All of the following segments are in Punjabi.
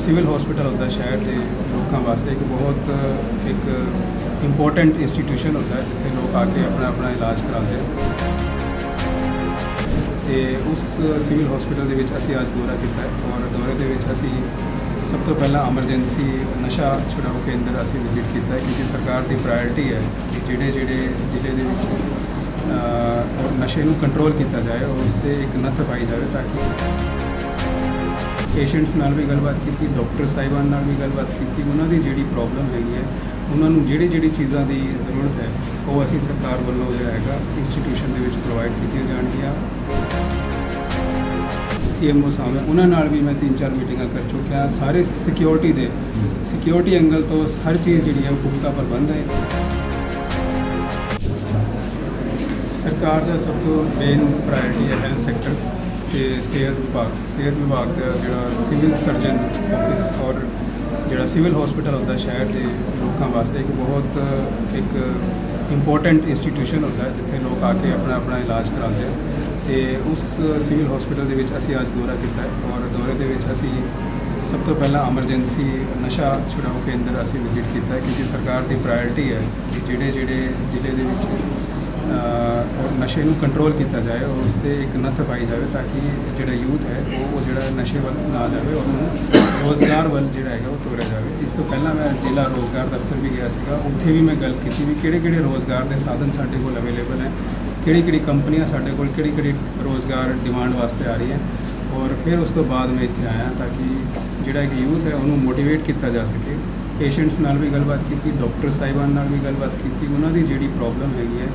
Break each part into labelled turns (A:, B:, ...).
A: ਸਿਵਲ ਹਸਪੀਟਲ ਹੁੰਦਾ ਸ਼ਹਿਰ ਦੇ ਲੋਕਾਂ ਵਾਸਤੇ ਇੱਕ ਬਹੁਤ, ਇੱਕ ਇੰਪੋਰਟੈਂਟ ਇੰਸਟੀਟਿਊਸ਼ਨ ਹੁੰਦਾ ਹੈ, ਜਿੱਥੇ ਲੋਕ ਆ ਕੇ ਆਪਣਾ ਆਪਣਾ ਇਲਾਜ ਕਰਾਉਂਦੇ ਆ ਤੇ ਉਸ ਸਿਵਲ ਹਸਪੀਟਲ ਦੇ ਵਿੱਚ ਅਸੀਂ ਅੱਜ ਦੌਰਾ ਕੀਤਾ ਹੈ ਔਰ ਦੌਰੇ ਦੇ ਵਿੱਚ ਅਸੀਂ ਸਭ ਤੋਂ ਪਹਿਲਾਂ ਐਮਰਜੈਂਸੀ ਨਸ਼ਾ ਛੁਡਾਓ ਕੇਂਦਰ ਅਸੀਂ ਵਿਜ਼ਿਟ ਕੀਤਾ ਹੈ, ਕਿਉਂਕਿ ਸਰਕਾਰ ਦੀ ਪ੍ਰਾਇੋਰਟੀ ਹੈ ਕਿ ਜਿਹੜੇ ਜਿਹੜੇ ਜ਼ਿਲ੍ਹੇ ਦੇ ਵਿੱਚ ਨਸ਼ੇ ਨੂੰ ਕੰਟਰੋਲ ਕੀਤਾ ਜਾਏ ਔਰ ਉਸ ਤੇ ਇੱਕ ਨੱਥ ਪਾਈ ਜਾਵੇ ਤਾਂ ਕਿ ਪੇਸ਼ੈਂਟਸ ਨਾਲ ਵੀ ਗੱਲਬਾਤ ਕੀਤੀ, ਡਾਕਟਰ ਸਾਹਿਬਾਨ ਨਾਲ ਵੀ ਗੱਲਬਾਤ ਕੀਤੀ, ਉਹਨਾਂ ਦੀ ਜਿਹੜੀ ਪ੍ਰੋਬਲਮ ਹੈਗੀ ਹੈ, ਉਹਨਾਂ ਨੂੰ ਜਿਹੜੀ ਜਿਹੜੀ ਚੀਜ਼ਾਂ ਦੀ ਜ਼ਰੂਰਤ ਹੈ, ਉਹ ਅਸੀਂ ਸਰਕਾਰ ਵੱਲੋਂ ਜਿਹੜਾ ਹੈਗਾ ਇੰਸਟੀਟਿਊਸ਼ਨ ਦੇ ਵਿੱਚ ਪ੍ਰੋਵਾਈਡ ਕੀਤੀਆਂ ਜਾਣਗੀਆਂ। ਸੀਐਮਓ ਸਾਹਿਬ ਹੈ ਉਹਨਾਂ ਨਾਲ ਵੀ ਮੈਂ ਤਿੰਨ ਚਾਰ ਮੀਟਿੰਗਾਂ ਕਰ ਚੁੱਕਿਆ, ਸਾਰੇ ਸਿਕਿਉਰਿਟੀ ਦੇ ਸਿਕਿਉਰਿਟੀ ਐਂਗਲ ਤੋਂ ਹਰ ਚੀਜ਼ ਜਿਹੜੀ ਹੈ ਉਹ ਪੁਖਤਾ ਪ੍ਰਬੰਧ ਹੈ। ਸਰਕਾਰ ਦਾ ਸਭ ਤੋਂ ਮੇਨ ਪ੍ਰਾਇੋਰਟੀ ਹੈ ਹੈਲਥ ਸੈਕਟਰ ਤੇ ਸਿਹਤ ਵਿਭਾਗ ਸਿਹਤ ਵਿਭਾਗ ਦਾ ਜਿਹੜਾ ਸਿਵਲ ਸਰਜਨ ਆਫਿਸ ਔਰ ਜਿਹੜਾ ਸਿਵਲ ਹਸਪੀਟਲ ਹੁੰਦਾ ਸ਼ਹਿਰ ਦੇ ਲੋਕਾਂ ਵਾਸਤੇ ਇੱਕ ਬਹੁਤ ਇੱਕ ਇੰਪੋਰਟੈਂਟ ਇੰਸਟੀਟਿਊਸ਼ਨ ਹੁੰਦਾ ਜਿੱਥੇ ਲੋਕ ਆ ਕੇ ਆਪਣਾ ਆਪਣਾ ਇਲਾਜ ਕਰਾਉਂਦੇ ਆ। ਤੇ ਉਸ ਸਿਵਲ ਹਸਪੀਟਲ ਦੇ ਵਿੱਚ ਅਸੀਂ ਅੱਜ ਦੌਰਾ ਕੀਤਾ ਹੈ ਔਰ ਦੌਰੇ ਦੇ ਵਿੱਚ ਅਸੀਂ ਸਭ ਤੋਂ ਪਹਿਲਾਂ ਐਮਰਜੈਂਸੀ ਨਸ਼ਾ ਛੁਡਾਓ ਕੇਂਦਰ ਅਸੀਂ ਵਿਜ਼ਿਟ ਕੀਤਾ ਹੈ, ਕਿਉਂਕਿ ਸਰਕਾਰ ਦੀ ਪ੍ਰਾਇੋਰਟੀ ਹੈ ਕਿ ਜਿਹੜੇ ਜਿਹੜੇ ਜ਼ਿਲ੍ਹੇ ਦੇ ਵਿੱਚ ਨਸ਼ੇ ਨੂੰ ਕੰਟਰੋਲ ਕੀਤਾ ਜਾਏ ਔਰ ਉਸ ਤੇ ਇੱਕ ਨੱਥ ਪਾਈ ਜਾਵੇ ਤਾਂ ਕਿ ਜਿਹੜਾ ਯੂਥ ਹੈ, ਉਹ ਉਹ ਜਿਹੜਾ ਨਸ਼ੇ ਵੱਲ ਨਾ ਜਾਵੇ ਔਰ ਉਹਨੂੰ ਰੋਜ਼ਗਾਰ ਵੱਲ ਜਿਹੜਾ ਹੈਗਾ, ਉਹ ਤੋਰਿਆ ਜਾਵੇ। ਇਸ ਤੋਂ ਪਹਿਲਾਂ ਮੈਂ ਜ਼ਿਲ੍ਹਾ ਰੋਜ਼ਗਾਰ ਦਫ਼ਤਰ ਵੀ ਗਿਆ ਸੀਗਾ, ਉੱਥੇ ਵੀ ਮੈਂ ਗੱਲ ਕੀਤੀ ਵੀ ਕਿਹੜੇ ਕਿਹੜੇ ਰੋਜ਼ਗਾਰ ਦੇ ਸਾਧਨ ਸਾਡੇ ਕੋਲ ਅਵੇਲੇਬਲ ਹੈ ਕਿਹੜੀ ਕਿਹੜੀ ਕੰਪਨੀਆਂ ਸਾਡੇ ਕੋਲ ਕਿਹੜੀ ਕਿਹੜੀ ਰੋਜ਼ਗਾਰ ਡਿਮਾਂਡ ਵਾਸਤੇ ਆ ਰਹੀ ਹੈ ਔਰ ਫਿਰ ਉਸ ਤੋਂ ਬਾਅਦ ਮੈਂ ਇੱਥੇ ਆਇਆ ਤਾਂ ਕਿ ਜਿਹੜਾ ਇੱਕ ਯੂਥ ਹੈ, ਉਹਨੂੰ ਮੋਟੀਵੇਟ ਕੀਤਾ ਜਾ ਸਕੇ। ਪੇਸ਼ੈਂਟਸ ਨਾਲ ਵੀ ਗੱਲਬਾਤ ਕੀਤੀ, ਡਾਕਟਰ ਸਾਹਿਬਾਨ ਨਾਲ ਵੀ ਗੱਲਬਾਤ ਕੀਤੀ, ਉਹਨਾਂ ਦੀ ਜਿਹੜੀ ਪ੍ਰੋਬਲਮ ਹੈਗੀ ਹੈ,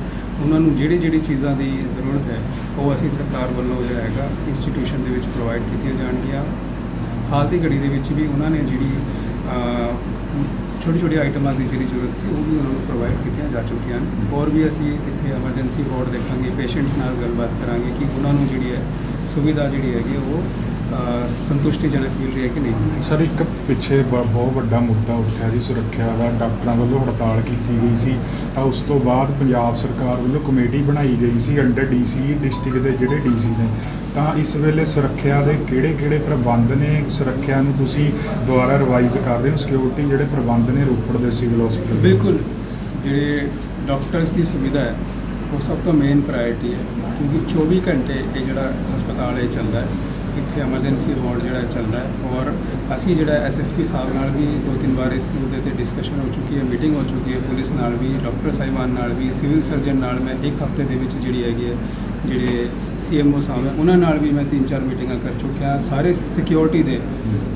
A: ਉਹਨਾਂ ਨੂੰ ਜਿਹੜੀ ਜਿਹੜੀ ਚੀਜ਼ਾਂ ਦੀ ਜ਼ਰੂਰਤ ਹੈ, ਉਹ ਅਸੀਂ ਸਰਕਾਰ ਵੱਲੋਂ ਜਿਹੜਾ ਹੈਗਾ ਇੰਸਟੀਟਿਊਸ਼ਨ ਦੇ ਵਿੱਚ ਪ੍ਰੋਵਾਈਡ ਕੀਤੀਆਂ ਜਾਣਗੀਆਂ। ਹਾਲ ਦੀ ਘੜੀ ਦੇ ਵਿੱਚ ਵੀ ਉਹਨਾਂ ਨੇ ਜਿਹੜੀ ਛੋਟੀ ਛੋਟੀ ਆਈਟਮਾਂ ਦੀ ਜਿਹੜੀ ਜ਼ਰੂਰਤ ਸੀ, ਉਹ ਵੀ ਉਹਨਾਂ ਨੂੰ ਪ੍ਰੋਵਾਈਡ ਕੀਤੀਆਂ ਜਾ ਚੁੱਕੀਆਂ ਹਨ। ਹੋਰ ਵੀ ਅਸੀਂ ਇੱਥੇ ਐਮਰਜੈਂਸੀ ਵਾਰਡ ਦੇਖਾਂਗੇ, ਪੇਸ਼ੈਂਟਸ ਨਾਲ ਗੱਲਬਾਤ ਕਰਾਂਗੇ ਕਿ ਉਹਨਾਂ ਨੂੰ ਜਿਹੜੀ ਹੈ ਸੁਵਿਧਾ ਜਿਹੜੀ ਹੈਗੀ ਉਹ ਸੰਤੁਸ਼ਟੀਜਨਕ ਮਿਲ ਰਹੀ ਹੈ ਕਿ ਨਹੀਂ?
B: ਸਰ ਇੱਕ ਪਿੱਛੇ ਬ- ਬਹੁਤ ਵੱਡਾ ਮੁੱਦਾ ਉੱਠਿਆ ਸੀ ਸੁਰੱਖਿਆ ਦਾ। ਡਾਕਟਰਾਂ ਵੱਲੋਂ ਹੜਤਾਲ ਕੀਤੀ ਗਈ ਸੀ। ਤਾਂ ਉਸ ਤੋਂ ਬਾਅਦ ਪੰਜਾਬ ਸਰਕਾਰ ਵੱਲੋਂ ਕਮੇਟੀ ਬਣਾਈ ਗਈ ਸੀ ਅੰਡਰ ਡੀਸੀ ਡਿਸਟ੍ਰਿਕਟ ਦੇ ਜਿਹੜੇ ਡੀਸੀ ਨੇ। ਤਾਂ ਇਸ ਵੇਲੇ ਸੁਰੱਖਿਆ ਦੇ ਕਿਹੜੇ ਕਿਹੜੇ ਪ੍ਰਬੰਧ ਨੇ? ਸੁਰੱਖਿਆ ਨੂੰ ਤੁਸੀਂ ਦੁਬਾਰਾ ਰਿਵਾਈਜ਼ ਕਰ ਰਹੇ ਹੋ? ਸਿਕਿਉਰਿਟੀ ਜਿਹੜੇ ਪ੍ਰਬੰਧ ਨੇ ਰੋਪੜ ਦੇ ਸਿਵਲ ਹਸਪੀਟਲ
A: ਬਿਲਕੁਲ। ਜਿਹੜੇ ਡਾਕਟਰਸ ਦੀ ਸੁਵਿਧਾ ਹੈ ਉਹ ਸਭ ਤੋਂ ਮੇਨ ਪ੍ਰਾਇੋਰਟੀ ਹੈ। ਕਿਉਂਕਿ 24 ਘੰਟੇ ਇਹ ਜਿਹੜਾ ਹਸਪਤਾਲ ਇਹ ਚੱਲਦਾ ਹੈ। ਇੱਥੇ ਐਮਰਜੈਂਸੀ ਵਾਰਡ ਜਿਹੜਾ ਚੱਲਦਾ ਹੈ ਔਰ ਅਸੀਂ ਜਿਹੜਾ ਐਸਐਸਪੀ ਸਾਹਿਬ ਨਾਲ ਵੀ ਦੋ ਤਿੰਨ ਵਾਰ ਇਸ ਮੁੱਦੇ ਤੇ ਡਿਸਕਸ਼ਨ ਹੋ ਚੁੱਕੀ ਹੈ ਮੀਟਿੰਗ ਹੋ ਚੁੱਕੀ ਹੈ, ਪੁਲਿਸ ਨਾਲ ਵੀ ਡਾਕਟਰ ਸਾਹਿਬਾਨ ਨਾਲ ਵੀ ਸਿਵਲ ਸਰਜਨ ਨਾਲ ਮੈਂ ਇੱਕ ਹਫ਼ਤੇ ਦੇ ਵਿੱਚ ਜਿਹੜੀ ਹੈਗੀ ਹੈ ਜਿਹੜੇ ਸੀਐਮਓ ਸਾਹਿਬ ਹੈ, ਉਹਨਾਂ ਨਾਲ ਵੀ ਮੈਂ ਤਿੰਨ ਚਾਰ ਮੀਟਿੰਗਾਂ ਕਰ ਚੁੱਕਿਆ। ਸਾਰੇ ਸਿਕਿਉਰਿਟੀ ਦੇ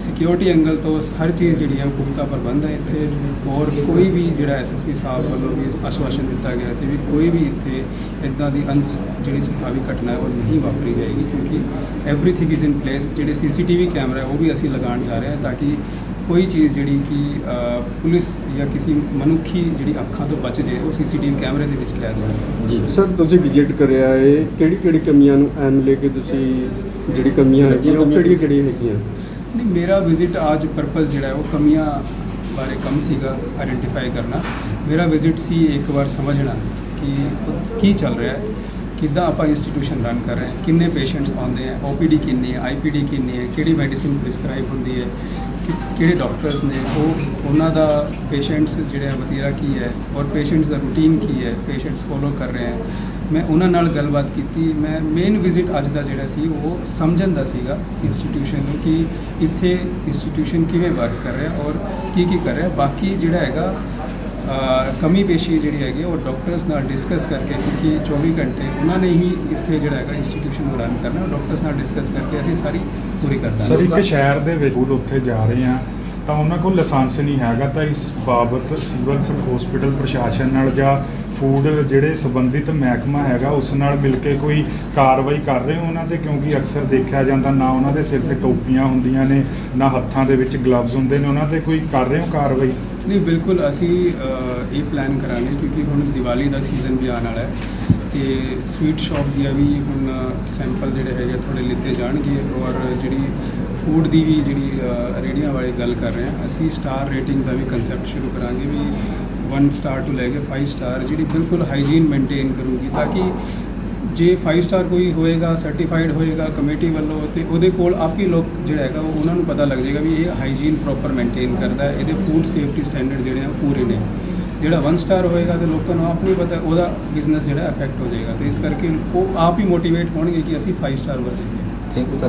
A: ਸਿਕਿਉਰਿਟੀ ਐਂਗਲ ਤੋਂ ਹਰ ਚੀਜ਼ ਜਿਹੜੀ ਹੈ ਉਹ ਪੁਖਤਾ ਪ੍ਰਬੰਧ ਹੈ ਇੱਥੇ। ਔਰ ਕੋਈ ਵੀ ਜਿਹੜਾ ਐਸਐਸਪੀ ਸਾਹਿਬ ਵੱਲੋਂ ਵੀ ਆਸ਼ਵਾਸਨ ਦਿੱਤਾ ਗਿਆ ਸੀ ਵੀ ਕੋਈ ਵੀ ਇੱਥੇ ਇਦਾਂ ਦੀ ਅਨਸ, ਜਿਹੜੀ ਸੁਖਾਵੀ ਘਟਨਾ ਹੈ, ਉਹ ਨਹੀਂ ਵਾਪਰੀ ਜਾਏਗੀ, ਕਿਉਂਕਿ ਐਵਰੀਥਿੰਗ ਇਜ਼ ਇਨ ਪਲੇਸ ਜਿਹੜੇ ਸੀਸੀਟੀਵੀ ਕੈਮਰਾ ਹੈ, ਉਹ ਵੀ ਅਸੀਂ ਲਗਾਉਣ ਜਾ ਰਹੇ ਹਾਂ ਤਾਂ ਕਿ ਕੋਈ ਚੀਜ਼ ਜਿਹੜੀ ਕਿ ਅ, ਪੁਲਿਸ ਜਾਂ ਕਿਸੇ ਮਨੁੱਖੀ ਜਿਹੜੀ ਅੱਖਾਂ ਤੋਂ ਬਚ ਜੇ ਉਹ ਸੀਸੀਟੀਵੀ ਕੈਮਰੇ ਦੇ ਵਿੱਚ ਕੈਦ ਹੋ ਜਾਏ
C: ਜੀ। ਸਰ ਤੁਸੀਂ ਵਿਜ਼ਿਟ ਕਰਿਆ ਹੈ ਕਿਹੜੀ ਕਿਹੜੀ ਕਮੀਆਂ ਨੂੰ ਐਮ ਲੈ ਕੇ ਤੁਸੀਂ ਜਿਹੜੀ ਕਮੀਆਂ ਹੈਗੀਆਂ ਉਹ ਕਿਹੜੀਆਂ ਕਿਹੜੀਆਂ ਹੈਗੀਆਂ?
A: ਨਹੀਂ ਮੇਰਾ ਵਿਜ਼ਿਟ ਅੱਜ ਪਰਪਸ ਜਿਹੜਾ ਹੈ ਉਹ ਕਮੀਆਂ ਬਾਰੇ ਕੰਮ ਸੀਗਾ ਆਇਡੈਂਟੀਫਾਈ ਕਰਨਾ। ਮੇਰਾ ਵਿਜ਼ਿਟ ਸੀ ਇੱਕ ਵਾਰ ਸਮਝਣਾ ਕਿ ਕੀ ਚੱਲ ਰਿਹਾ ਹੈ ਕਿੱਦਾਂ ਆਪਾਂ ਇੰਸਟੀਟਿਊਸ਼ਨ ਰਨ ਕਰ ਰਹੇ ਹਾਂ ਕਿੰਨੇ ਪੇਸ਼ੈਂਟਸ ਆਉਂਦੇ ਆ ਓਪੀਡੀ ਕਿੰਨੀ ਹੈ ਆਈਪੀਡੀ ਕਿੰਨੀ ਹੈ ਕਿਹੜੀ ਮੈਡੀਸਿਨ ਪ੍ਰਿਸਕ੍ਰਾਈਬ ਹੁੰਦੀ ਹੈ ਕਿ ਕਿਹੜੇ ਡਾਕਟਰਸ ਨੇ, ਉਹ ਉਹਨਾਂ ਦਾ ਪੇਸ਼ੈਂਟਸ ਜਿਹੜੇ ਆ ਵਤੀਰਾ ਕੀ ਹੈ ਔਰ ਪੇਸ਼ੈਂਟਸ ਦਾ ਰੂਟੀਨ ਕੀ ਹੈ, ਪੇਸ਼ੈਂਟਸ ਫੋਲੋ ਕਰ ਰਹੇ ਹੈ। ਮੈਂ ਉਹਨਾਂ ਨਾਲ ਗੱਲਬਾਤ ਕੀਤੀ, ਮੈਂ ਮੇਨ ਵਿਜ਼ਿਟ ਅੱਜ ਦਾ ਜਿਹੜਾ ਸੀ, ਉਹ ਸਮਝਣ ਦਾ ਸੀਗਾ ਇੰਸਟੀਟਿਊਸ਼ਨ ਨੂੰ ਕਿ ਇੱਥੇ ਇੰਸਟੀਟਿਊਸ਼ਨ ਕਿਵੇਂ ਵਰਕ ਕਰ ਰਿਹਾ ਔਰ ਕੀ ਕੀ ਕਰ ਰਿਹਾ। ਬਾਕੀ ਜਿਹੜਾ ਹੈਗਾ ਕਮੀ ਪੇਸ਼ੀ ਜਿਹੜੀ ਹੈਗੀ, ਉਹ ਡਾਕਟਰਸ ਨਾਲ ਡਿਸਕਸ ਕਰਕੇ ਕਿਉਂਕਿ 24 ਘੰਟੇ ਉਹਨਾਂ ਨੇ ਹੀ ਇੱਥੇ ਜਿਹੜਾ ਹੈਗਾ ਇੰਸਟੀਟਿਊਸ਼ਨ ਨੂੰ ਰਨ ਕਰਨਾ ਡਾਕਟਰਸ ਨਾਲ ਡਿਸਕਸ ਕਰਕੇ ਅਸੀਂ ਸਾਰੀ ਪੂਰੀ ਕਰ ਦਾਂਗੇ
B: ਸਰ ਇੱਕ ਸ਼ਹਿਰ ਦੇ ਵਿੱਚ ਉਹ ਉੱਥੇ ਜਾ ਰਹੇ ਆ ਤਾਂ ਉਹਨਾਂ ਕੋਲ ਲਾਇਸੈਂਸ ਨਹੀਂ ਹੈਗਾ ਤਾਂ ਇਸ ਬਾਬਤ ਸਿਵਲ ਹਸਪੀਟਲ ਪ੍ਰਸ਼ਾਸਨ ਨਾਲ ਜਾਂ ਫੂਡ ਜਿਹੜੇ ਸੰਬੰਧਿਤ ਮਹਿਕਮਾ ਹੈਗਾ ਉਸ ਨਾਲ ਮਿਲ ਕੇ ਕੋਈ ਕਾਰਵਾਈ ਕਰ ਰਹੇ ਹੋ ਉਹਨਾਂ ਤੇ? ਕਿਉਂਕਿ ਅਕਸਰ ਦੇਖਿਆ ਜਾਂਦਾ ਨਾ ਉਹਨਾਂ ਦੇ ਸਿਰ ਤੇ ਟੋਪੀਆਂ ਹੁੰਦੀਆਂ ਨੇ ਨਾ ਹੱਥਾਂ ਦੇ ਵਿੱਚ ਗਲਵਜ਼ ਹੁੰਦੇ ਨੇ ਉਹਨਾਂ ਤੇ ਕੋਈ ਕਰ ਰਹੇ ਹੋ ਕਾਰਵਾਈ?
A: ਨਹੀਂ ਬਿਲਕੁਲ ਅਸੀਂ ਇਹ ਪਲਾਨ ਕਰਾਂਗੇ ਕਿਉਂਕਿ ਹੁਣ ਦੀਵਾਲੀ ਦਾ ਸੀਜ਼ਨ ਵੀ ਆਉਣ ਵਾਲਾ ਹੈ। ਤੇ ਸਵੀਟ ਸ਼ਾਪ ਦੀਆਂ ਵੀ ਹੁਣ ਸੈਂਪਲ ਜਿਹੜੇ ਹੈਗੇ ਥੋੜੇ ਲਿੱਤੇ ਜਾਣਗੇ ਔਰ ਜਿਹੜੀ ਫੂਡ ਦੀ ਵੀ ਜਿਹੜੀ ਅ, ਰੇਹੜੀਆਂ ਵਾਲੀ ਗੱਲ ਕਰ ਰਹੇ ਹਾਂ ਅਸੀਂ ਸਟਾਰ ਰੇਟਿੰਗ ਦਾ ਵੀ ਕਨਸੈਪਟ ਸ਼ੁਰੂ ਕਰਾਂਗੇ ਵੀ 1 ਸਟਾਰ ਤੋਂ ਲੈ ਕੇ 5 ਸਟਾਰ ਜਿਹੜੀ ਬਿਲਕੁਲ ਹਾਈਜੀਨ ਮੇਨਟੇਨ ਕਰੂਗੀ ਤਾਂ ਕਿ ਜੇ 5 ਸਟਾਰ ਕੋਈ ਹੋਏਗਾ ਸਰਟੀਫਾਈਡ ਹੋਏਗਾ ਕਮੇਟੀ ਵੱਲੋਂ ਤੇ ਉਹਦੇ ਕੋਲ ਆਪ ਹੀ ਲੋਕ ਜਿਹੜਾ ਹੈਗਾ ਉਹਨਾਂ ਨੂੰ ਪਤਾ ਲੱਗ ਜਾਏਗਾ ਵੀ ਇਹ ਹਾਈਜੀਨ ਪ੍ਰੋਪਰ ਮੇਨਟੇਨ ਕਰਦਾ ਹੈ ਇਹਦੇ ਫੂਡ ਸੇਫਟੀ ਸਟੈਂਡਰਡ ਜਿਹੜੇ ਆ ਉਹ ਪੂਰੇ ਨੇ। ਜਿਹੜਾ 1 ਸਟਾਰ ਹੋਏਗਾ ਤੇ ਲੋਕਾਂ ਨੂੰ ਆਪ ਨਹੀਂ ਪਤਾ, ਉਹਦਾ ਬਿਜ਼ਨਸ ਜਿਹੜਾ ਅਫੈਕਟ ਹੋ ਜਾਏਗਾ। ਤੇ ਇਸ ਕਰਕੇ ਉਹ ਆਪ ਹੀ ਮੋਟੀਵੇਟ ਹੋਣਗੇ ਕਿ ਅਸੀਂ 5 ਸਟਾਰ ਵੱਲ ਜਾਈਏ।
D: Thank you